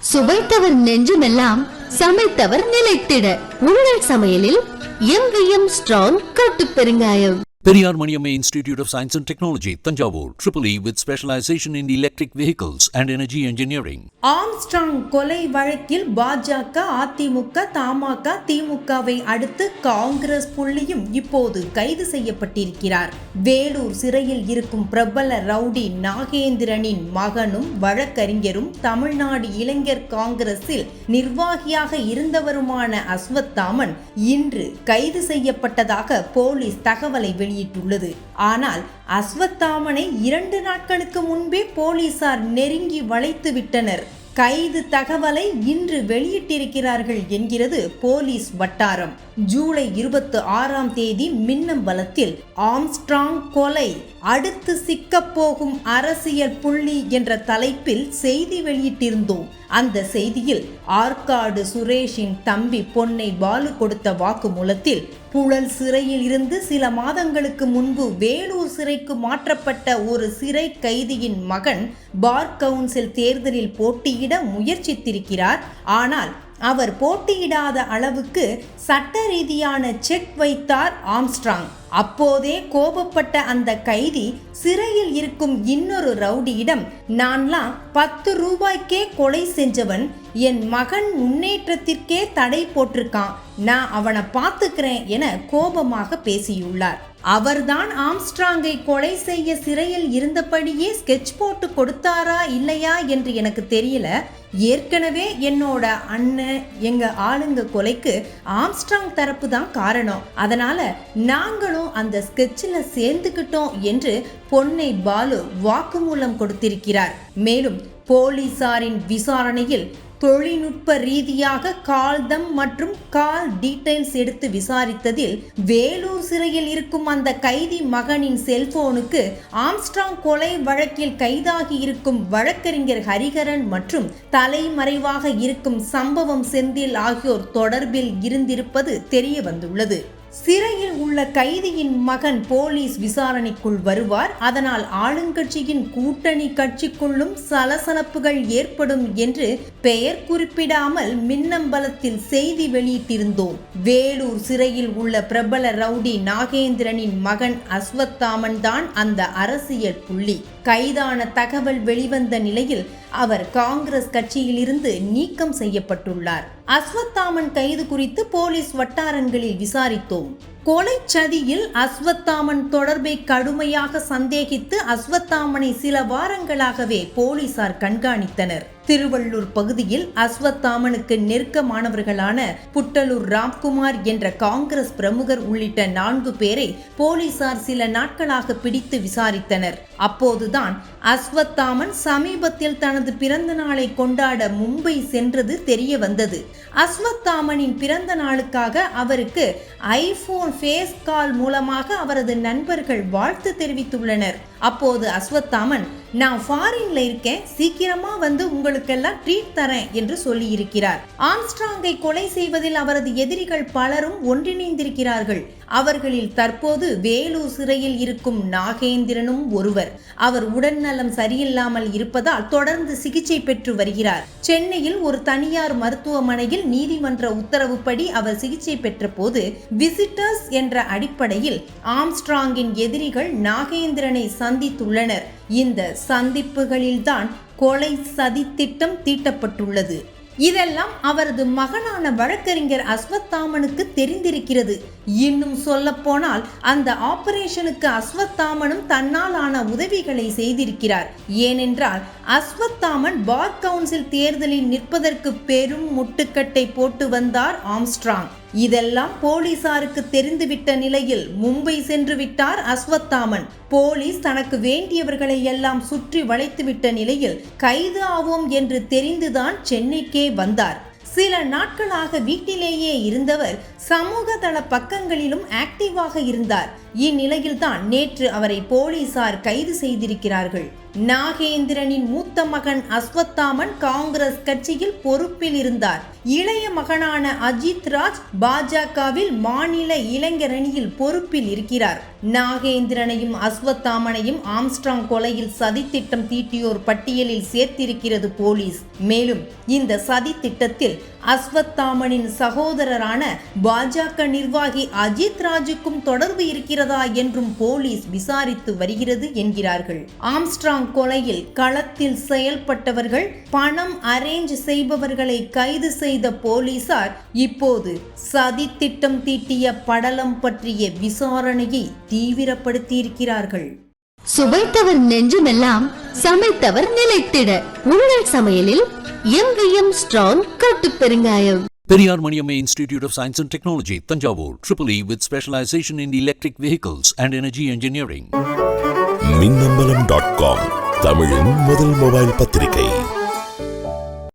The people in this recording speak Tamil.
சுவைத்தவர் நெஞ்சுமெல்லாம் சமைத்தவர் நிலைத்திட. உங்கள் சமையலில் எங்கேயும் ஸ்ட்ராங் கட்டு பெருங்காயம். Periyar Maniammai institute of science and technology Thanjavur Triple E with specialization in electric vehicles and energy Armstrong கொலை வழக்கில் பாஜக அதிமுக தமாக திமுகவை அடுத்து காங்கிரஸ் புள்ளியும் இப்போது கைது செய்யப்பட்டிருக்கிறார். வேலூர் சிறையில் இருக்கும் பிரபல ரவுடி நாகேந்திரனின் மகனும் வழக்கறிஞரும் தமிழ்நாடு இளைஞர் காங்கிரஸில் நிர்வாகியாக இருந்தவருமான அஸ்வத்தாமன் இன்று கைது செய்யப்பட்டதாக போலீஸ் தகவலை வெளியிட்டுள்ளது. ஆனால் அஸ்வத்தாமனை இரண்டு நாட்களுக்கு முன்பே போலீசார் நெருங்கி வளைத்து விட்டனர் கைது தகவலை இன்று வெளியிட்டிருக்கிறார்கள் என்கிறது போலீஸ் வட்டாரம். ஜூலை இருபத்தி ஆறாம் தேதி மின்னம்பலத்தில் ஆம்ஸ்ட்ராங் கொலை அடுத்து சிக்கப் போகும் அரசியல் புள்ளி என்ற தலைப்பில் செய்தி வெளியிட்டிருந்தோம். அந்த செய்தியில் ஆற்காடு சுரேஷின் தம்பி பொன்னை பாலு கொடுத்த வாக்குமூலத்தில் புழல் சிறையில் இருந்து சில மாதங்களுக்கு முன்பு வேலூர் சிறைக்கு மாற்றப்பட்ட ஒரு சிறை கைதியின் மகன் பார் கவுன்சில் தேர்தலில் போட்டியிட முயற்சித்திருக்கிறார். ஆனால் அவர் போட்டியிடாத அளவுக்கு சட்ட ரீதியான செக் வைத்தார் ஆம்ஸ்ட்ராங். அப்போதே கோபப்பட்ட அந்த கைதி சிறையில் இருக்கும் இன்னொரு ரவுடியிடம் நான்லாம் பத்து ரூபாய்க்கே கொலை செஞ்சவன் என் மகன் முன்னேற்றத்திற்கே தடை போட்டிருக்கான். நான் அவனை பார்த்துக்கிறேன் என கோபமாக பேசியுள்ளார். அவர்தான் ஆம்ஸ்ட்ராங்கை கொலை செய்ய சிறையில் இருந்தபடியே ஸ்கெட்ச் போட்டு கொடுத்தாரா இல்லையா என்று எனக்கு தெரியல. ஏற்கனவே என்னோட அண்ணன் எங்க ஆளுங்க கொலைக்கு ஆம்ஸ்ட்ராங் தரப்பு தான் காரணம். அதனால நாங்களும் அந்த ஸ்கெட்சில் சேர்ந்துக்கிட்டோம் என்று பொன்னை பாலு வாக்குமூலம் கொடுத்திருக்கிறார். மேலும் போலீசாரின் விசாரணையில் தொழில்நுட்ப ரீதியாக கால்தம் மற்றும் கால் டீடைல்ஸ் எடுத்து விசாரித்ததில் வேலூர் சிறையில் இருக்கும் அந்த கைதி மகனின் செல்போனுக்கு ஆம்ஸ்ட்ராங் கொலை வழக்கில் கைதாகி இருக்கும் வழக்கறிஞர் ஹரிகரன் மற்றும் தலைமறைவாக இருக்கும் சம்பவம் செந்தில் ஆகியோர் தொடர்பில் இருந்திருப்பது தெரிய வந்துள்ளது சிறையில் உள்ள கைதியின் மகன் போலீஸ் விசாரணைக்குள் வருவார். அதனால் ஆளுங்கட்சியின் கூட்டணி கட்சிக்குள்ளும் சலசலப்புகள் ஏற்படும் என்று பெயர் குறிப்பிடாமல் மின்னம்பலத்தில் செய்தி வெளியிட்டிருந்தோம். வேலூர் சிறையில் உள்ள பிரபல ரவுடி நாகேந்திரனின் மகன் அஸ்வத்தாமன் தான் அந்த அரசியல் புள்ளி. கைதான தகவல் வெளிவந்த நிலையில் அவர் காங்கிரஸ் கட்சியிலிருந்து நீக்கம் செய்யப்பட்டுள்ளார். அஸ்வத்தாமன் கைது குறித்து போலீஸ் வட்டாரங்களில் விசாரித்தோம். கொலை சதியில் அஸ்வத்தாமன் தொடர்பை கடுமையாக சந்தேகித்து அஸ்வத்தாமனை சில வாரங்களாகவே போலீசார் கண்காணித்தனர். திருவள்ளூர் பகுதியில் அஸ்வத்தாமனுக்கு நெருக்கமானவர்களான புட்டலூர் ராம்குமார் என்ற காங்கிரஸ் பிரமுகர் உள்ளிட்ட நான்கு பேரை போலீசார் சில நாட்களாக பிடித்து விசாரித்தனர். அப்போதுதான் அஸ்வத்தாமன் சமீபத்தில் தனது பிறந்த நாளை கொண்டாட மும்பை சென்றது தெரிய வந்தது அஸ்வத்தாமனின் பிறந்த நாளுக்காக அவருக்கு ஐபோன் ஃபேஸ் கால் மூலமாக அவரது நண்பர்கள் வாழ்த்து தெரிவித்துள்ளனர். அப்போது அஸ்வத்தாமன் நான் ஃபாரின்ல இருக்கேன் சீக்கிரமா வந்து உங்களுக்கெல்லாம் ட்ரீட் தரேன் என்று சொல்லியிருக்கிறார். ஆம்ஸ்ட்ராங்கை கொலை செய்வதில் அவரது எதிரிகள் பலரும் ஒன்றிணைந்திருக்கிறார்கள். அவர்களில் தற்போது வேலூர் சிறையில் இருக்கும் நாகேந்திரனும் ஒருவர். அவர் உடல்நலம் சரியில்லாமல் இருப்பதால் தொடர்ந்து சிகிச்சை பெற்று வருகிறார். சென்னையில் ஒரு தனியார் மருத்துவமனையில் நீதிமன்ற உத்தரவுப்படி அவர் சிகிச்சை பெற்ற போது விசிட்டர்ஸ் என்ற அடிப்படையில் ஆம்ஸ்ட்ராங்கின் எதிரிகள் நாகேந்திரனை சந்தித்துள்ளனர். இந்த சந்திப்புகளில்தான் கொலை சதித்திட்டம் தீட்டப்பட்டுள்ளது. இதெல்லாம் அவரது மகனான வழக்கறிஞர் அஸ்வத்தாமனுக்கு தெரிந்திருக்கிறது. இன்னும் சொல்ல போனால் அந்த ஆபரேஷனுக்கு அஸ்வத்தாமனும் தன்னால் ஆன உதவிகளை செய்திருக்கிறார். ஏனென்றால் அஸ்வத்தாமன் பார் கவுன்சில் தேர்தலில் நிற்பதற்கு பெரும் முட்டுக்கட்டை போட்டு வந்தார் ஆம்ஸ்ட்ராங். இதெல்லாம் போலீசாருக்கு தெரிந்துவிட்ட நிலையில் மும்பை சென்று விட்டார் அஸ்வத்தாமன். போலீஸ் தனக்கு வேண்டியவர்களை எல்லாம் சுற்றி வளைத்துவிட்ட நிலையில் கைது ஆவோம் என்று தெரிந்துதான் சென்னைக்கே வந்தார். சில நாட்களாக வீட்டிலேயே இருந்தவர் சமூக தள பக்கங்களிலும் ஆக்டிவாக இருந்தார். இந்நிலையில்தான் நேற்று அவரை போலீசார் கைது செய்திருக்கிறார்கள். நாகேந்திரனின் மூத்த மகன் அஸ்வத்தாமன் காங்கிரஸ் கட்சியில் பொறுப்பில் இருந்தார். இளைய மகனான அஜித் ராஜ் பாஜகவில் மாநில இளைஞரணியில் பொறுப்பில் இருக்கிறார். நாகேந்திரனையும் அஸ்வத்தாமனையும் ஆம்ஸ்ட்ராங் கொலையில் சதித்திட்டம் தீட்டியோர் பட்டியலில் சேர்த்திருக்கிறது போலீஸ். மேலும் இந்த சதி திட்டத்தில் அஸ்வத்தாமனின் சகோதரரான பாஜக நிர்வாகி அஜித் ராஜுக்கும் தொடர்பு இருக்கிறதா என்றும் போலீஸ் விசாரித்து வருகிறது என்கிறார்கள். ஆம்ஸ்ட்ராங் கொலையில் களத்தில் செயல்பட்டவர்கள் பணம் அரேஞ்ச் செய்பவர்களை கைது செய்த போலீசார் இப்போது சதி திட்டம் தீட்டிய படலம் பற்றிய விசாரணையை தீவிரப்படுத்தியிருக்கிறார்கள். சுவைத்தவர் நெஞ்சுமெல்லாம் சமைத்தவர் நிலைத்திட உங்கள் சமையலில் எங்கேயும் ஸ்ட்ராங் கட்டு பெருங்காயம் Periyar Maniamma Institute of Science and Technology, Tanjavur, Triple E with specialization in electric vehicles and energy engineering. Minnambalam dot com தமிழின் முதல் மொபைல் பத்திரிகை